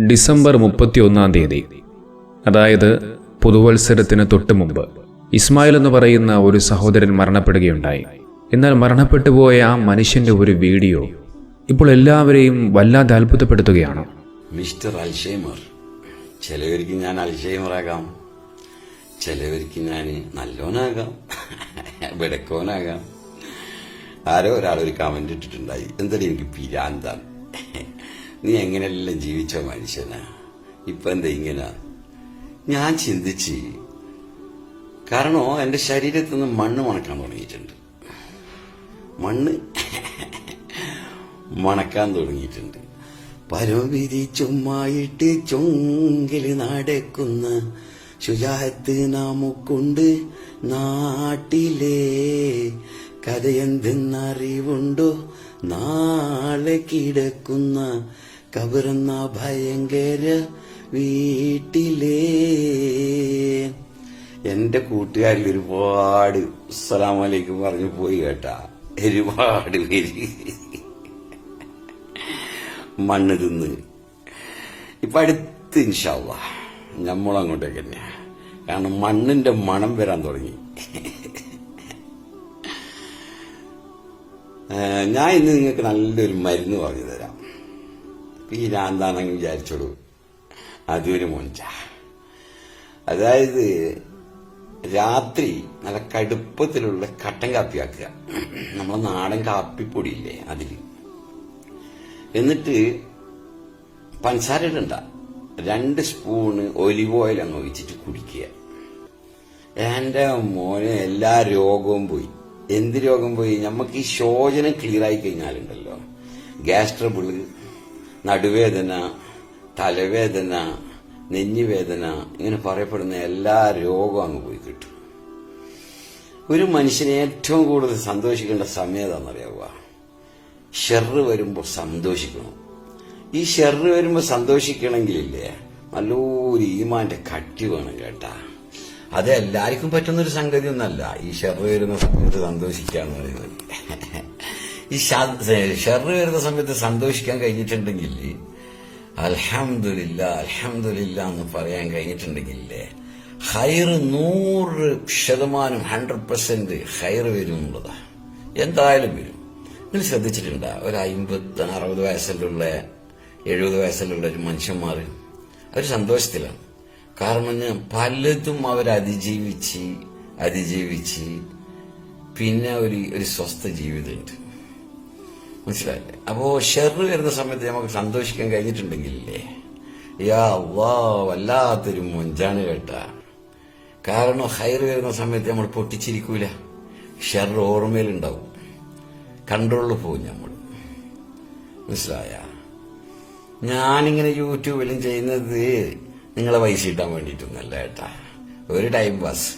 December മുപ്പത്തി ഒന്നാം തീയതി. അതായത് പുതുവത്സരത്തിന് തൊട്ടു മുമ്പ് ഇസ്മായിൽ എന്ന് പറയുന്ന ഒരു സഹോദരൻ മരണപ്പെടുകയുണ്ടായി. എന്നാൽ മരണപ്പെട്ടു പോയ ആ മനുഷ്യന്റെ ഒരു വീഡിയോ ഇപ്പോൾ എല്ലാവരെയും വല്ലാതെ അത്ഭുതപ്പെടുത്തുകയാണ്. മിസ്റ്റർ അൽഷൈമർ ചിലവർക്ക് ഞാൻ അൽഷൈമറാകാം. ചിലവർക്ക് ഞാൻ നല്ലോനാകാം. വെടക്കോനാകാം. ആരോ ഒരാൾ ഒരു കമന്റ് ഇട്ടിട്ടുണ്ടായി. എന്തായാലും എനിക്ക് പിരാന്താണ്? നീ എങ്ങനെയെല്ലാം ജീവിച്ച മനുഷ്യനാ? ഇപ്പൊ എന്താ ഇങ്ങനെ? ഞാൻ ചിന്തിച്ച് കാരണം എന്റെ ശരീരത്തിൽ നിന്ന് മണ്ണ് മണക്കാൻ തുടങ്ങിയിട്ടുണ്ട്. മണ്ണ് മണക്കാൻ തുടങ്ങിയിട്ടുണ്ട്. പരവിധി ചുമ്മായിട്ട് ചുങ്കിൽ നടക്കുന്ന ശുചാഹത്ത് നാമുക്കുണ്ട് നാട്ടിലേ. കഥയെന്തെന്നറിവുണ്ടോ? നാളെ കിടക്കുന്ന കബറന്ന ഭയങ്കര വീട്ടിലേ. എന്റെ കൂട്ടുകാരിൽ ഒരുപാട് അസ്സലാമലൈക്കും പറഞ്ഞു പോയി കേട്ടാ. ഒരുപാട് പേര്. മണ്ണ് തിന്ന്. ഇപ്പൊ അടുത്ത് ഇൻഷാല്ല നമ്മളങ്ങോട്ടേക്ക് തന്നെയാ. കാരണം മണ്ണിന്റെ മണം വരാൻ തുടങ്ങി. ഞാൻ ഇന്ന് നിങ്ങൾക്ക് നല്ലൊരു മരുന്ന് പറഞ്ഞു തരാം. ഈ രാന്താണെങ്കിൽ വിചാരിച്ചോളൂ. അതൊരു മൊഞ്ച. അതായത് രാത്രി നല്ല കടുപ്പത്തിലുള്ള കട്ടൻ കാപ്പി ആക്കുക. നമ്മളെ നാടൻ കാപ്പിപ്പൊടിയില്ലേ അതിൽ. എന്നിട്ട് പഞ്ചസാര ഇടണ്ട. രണ്ട് സ്പൂണ് ഒലിവ് ഓയിൽ അങ്ങ് ഒഴിച്ചിട്ട് കുടിക്കുക. എന്റെ മോനെ എല്ലാ രോഗവും പോയി. എന്ത് രോഗം പോയി? നമുക്ക് ഈ ശോചനം ക്ലിയർ ആയി കഴിഞ്ഞാലുണ്ടല്ലോ. ഗ്യാസ് ട്രബിൾ നടുവേദന തലവേദന നെഞ്ഞുവേദന ഇങ്ങനെ പറയപ്പെടുന്ന എല്ലാ രോഗവും അങ്ങ് പോയി കിട്ടും. ഒരു മനുഷ്യനെ ഏറ്റവും കൂടുതൽ സന്തോഷിക്കേണ്ട സമയം ഏതാണെന്നറിയാവുക ഷെറ് വരുമ്പോൾ സന്തോഷിക്കണം. ഈ ഷെറ് വരുമ്പോൾ സന്തോഷിക്കണമെങ്കിലില്ലേ? നല്ലൊരു ഈമാന്റെ കട്ടി വേണം കേട്ടാ. അത് എല്ലാവർക്കും പറ്റുന്ന ഒരു സംഗതി ഒന്നല്ല ഈ ഷെറ് വരുന്ന സമയത്ത് സന്തോഷിക്കാന്ന് പറയുന്നത്. ഈ ഷെറ് വരുന്ന സമയത്ത് സന്തോഷിക്കാൻ കഴിഞ്ഞിട്ടുണ്ടെങ്കിൽ അലഹമില്ല അലഹമില്ല എന്ന് പറയാൻ കഴിഞ്ഞിട്ടുണ്ടെങ്കിലേ ഹൈർ നൂറ് ശതമാനം ഹൺഡ്രഡ് പെർസെന്റ് ഹൈർ വരും എന്തായാലും വരും. നിങ്ങൾ ശ്രദ്ധിച്ചിട്ടുണ്ട? ഒരു അമ്പത്തി അറുപത് വയസ്സിലുള്ള എഴുപത് വയസ്സിലുള്ള ഒരു മനുഷ്യന്മാർ അവർ സന്തോഷത്തിലാണ്. കാരണം പലതും അവർ അതിജീവിച്ച് അതിജീവിച്ച് പിന്നെ ഒരു ഒരു സ്വസ്ഥ ജീവിതമുണ്ട്. മനസ്സിലായില്ലേ? അപ്പോ ഷെറ് വരുന്ന സമയത്ത് നമുക്ക് സന്തോഷിക്കാൻ കഴിഞ്ഞിട്ടുണ്ടെങ്കിലേ യാ വാ വല്ലാത്തൊരു മൊഞ്ചാണ് കേട്ടാ. കാരണം ഹൈർ വരുന്ന സമയത്ത് നമ്മൾ പൊട്ടിച്ചിരിക്കൂല. ഷെറ് ഓർമ്മയിലുണ്ടാവും. കൺട്രോളിൽ പോകും നമ്മൾ. മനസ്സിലായ? ഞാനിങ്ങനെ യൂട്യൂബിലും ചെയ്യുന്നത് നിങ്ങളെ പൈസ കിട്ടാൻ വേണ്ടിയിട്ടൊന്നല്ല ഏട്ടാ ഒരു ടൈം പാസ്.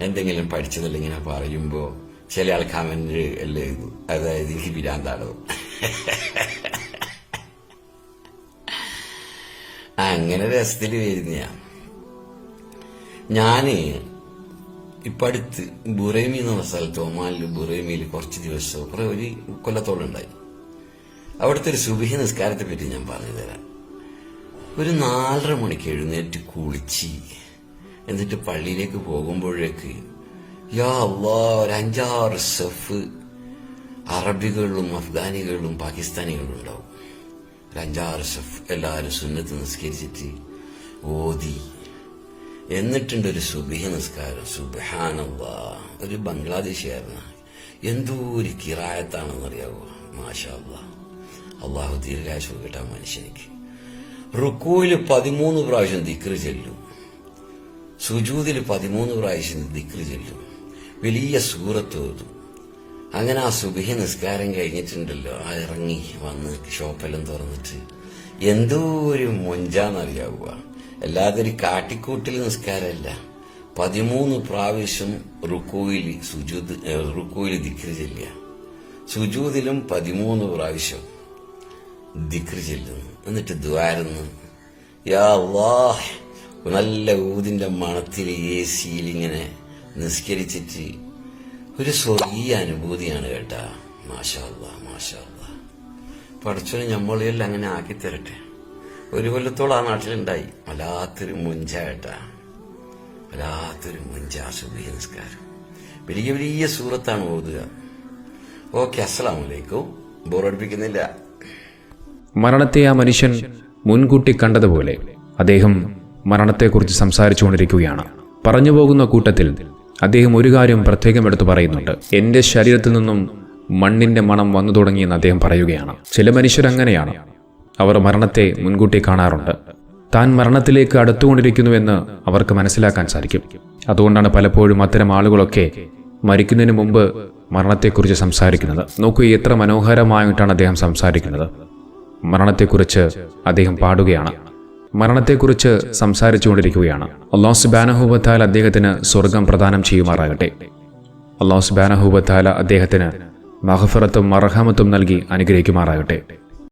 എന്തെങ്കിലും പഠിച്ചതല്ല ഇങ്ങനെ പറയുമ്പോ ചില ആൾ കമന്റ് എല്ലാം അതായത് എനിക്ക് പിരാന്താണോ? അങ്ങനെ രസത്തിൽ വരുന്ന ഞാൻ ഇപ്പൊ അടുത്ത് ബുറേമി എന്ന് സ്ഥലത്ത് ഒമാനിൽ ബുറേമിയിൽ കുറച്ച് ദിവസം കുറെ ഒരു കൊല്ലത്തോളം ഉണ്ടായി. അവിടുത്തെ ഒരു സുബിഹ നിസ്കാരത്തെ പറ്റി ഞാൻ പറഞ്ഞു തരാം. ഒരു നാലര മണിക്ക് എഴുന്നേറ്റ് കുളിച്ച് എന്നിട്ട് പള്ളിയിലേക്ക് പോകുമ്പോഴേക്ക് യാ അള്ളാ ഒരു അഞ്ചാറ് സെഫ് അറബികളും അഫ്ഗാനികളും പാകിസ്ഥാനികളും ഉണ്ടാവും. ഒരു അഞ്ചാറ് സെഫ് എല്ലാവരും സുന്നത്ത് നിസ്കരിച്ചിട്ട് ഓതി. എന്നിട്ടുണ്ട് ഒരു സുബിഹ നിസ്കാരം. സുബാനല്ലാ ഒരു ബംഗ്ലാദേശുകാരന എന്തോ ഒരു കിറായത്താണെന്നറിയാവോ? മാഷാ അള്ളാ അള്ളാഹു ദീർഘാശു കിട്ടാൻ മനുഷ്യനിക്ക്. റുക്കൂയിൽ പതിമൂന്ന് പ്രാവശ്യം ദിക്റ് ചെല്ലും. സുജൂതിൽ പതിമൂന്ന് പ്രാവശ്യം ദിക്റ് ചെല്ലും. വലിയ സൂറത്ത് ഓതും. അങ്ങനെ ആ സുബിഹ നിസ്കാരം കഴിഞ്ഞിട്ടുണ്ടല്ലോ. ആ ഇറങ്ങി വന്ന് ഷോപ്പെല്ലാം തുറന്നിട്ട് എന്തോ ഒരു മൊഞ്ചാന്നറിയാവുക. അല്ലാതെ ഒരു കാട്ടിക്കൂട്ടിൽ നിസ്കാരമല്ല. പതിമൂന്ന് പ്രാവശ്യം റുക്കോയിൽ സുജൂദ് റുക്കോയിൽ ദിക്രി ചെല്ലുക. സുജൂതിലും പതിമൂന്ന് പ്രാവശ്യം ദിക്രി ചെല്ലുന്നു. എന്നിട്ട് ദ്വാരുന്നു യാ അല്ലാഹ് നല്ല ഊതിന്റെ മണത്തിൽ എ സിയിൽ ഇങ്ങനെ നിസ്കരിച്ചിട്ട് ഒരു സ്വർഗീയ അനുഭൂതിയാണ് കേട്ടാ. മാഷാല്ല മാഷാല്ല പഠിച്ചോനെ നമ്മളെല്ലാം അങ്ങനെ ആക്കി തരട്ടെ ഒരു കൊല്ലത്തോളം ആ നാട്ടിലുണ്ടായി. വല്ലാത്തൊരു മുഞ്ച കേട്ടാ. വല്ലാത്തൊരു മുഞ്ച സുബഹി നിസ്കാരം. വലിയ വലിയ സൂറത്താണ് ഓതുക. ഓക്കെ അസ്സലാം വലൈക്കും ബോറടിപ്പിക്കുന്നില്ല മരണത്തെ ആ മനുഷ്യൻ മുൻകൂട്ടി കണ്ടതുപോലെ അദ്ദേഹം മരണത്തെക്കുറിച്ച് സംസാരിച്ചുകൊണ്ടിരിക്കുകയാണ്. പറഞ്ഞു പോകുന്ന കൂട്ടത്തിൽ അദ്ദേഹം ഒരു കാര്യം പ്രത്യേകം എടുത്തു പറയുന്നുണ്ട്. എന്റെ ശരീരത്തിൽ നിന്നും മണ്ണിന്റെ മണം വന്നു തുടങ്ങിയെന്ന് അദ്ദേഹം പറയുകയാണ്. ചില മനുഷ്യരങ്ങനെയാണ് അവർ മരണത്തെ മുൻകൂട്ടി കാണാറുണ്ട്. താൻ മരണത്തിലേക്ക് അടുത്തുകൊണ്ടിരിക്കുന്നുവെന്ന് അവർക്ക് മനസ്സിലാക്കാൻ സാധിക്കും. അതുകൊണ്ടാണ് പലപ്പോഴും അത്തരം ആളുകളൊക്കെ മരിക്കുന്നതിന് മുമ്പ് മരണത്തെക്കുറിച്ച് സംസാരിക്കുന്നത്. നോക്കൂ എത്ര മനോഹരമായിട്ടാണ് അദ്ദേഹം സംസാരിക്കുന്നത്. മരണത്തെക്കുറിച്ച് അദ്ദേഹം പാടുകയാണ്. മരണത്തെക്കുറിച്ച് സംസാരിച്ചുകൊണ്ടിരിക്കുകയാണ്. അള്ളാഹു സുബാനഹൂബത്താൽ അദ്ദേഹത്തിന് സ്വർഗം പ്രദാനം ചെയ്യുമാറാകട്ടെ. അള്ളാഹു സുബാനഹൂബത്താല അദ്ദേഹത്തിന് മഹഫറത്തും മർഹമത്തും നൽകി അനുഗ്രഹിക്കുമാറാകട്ടെ.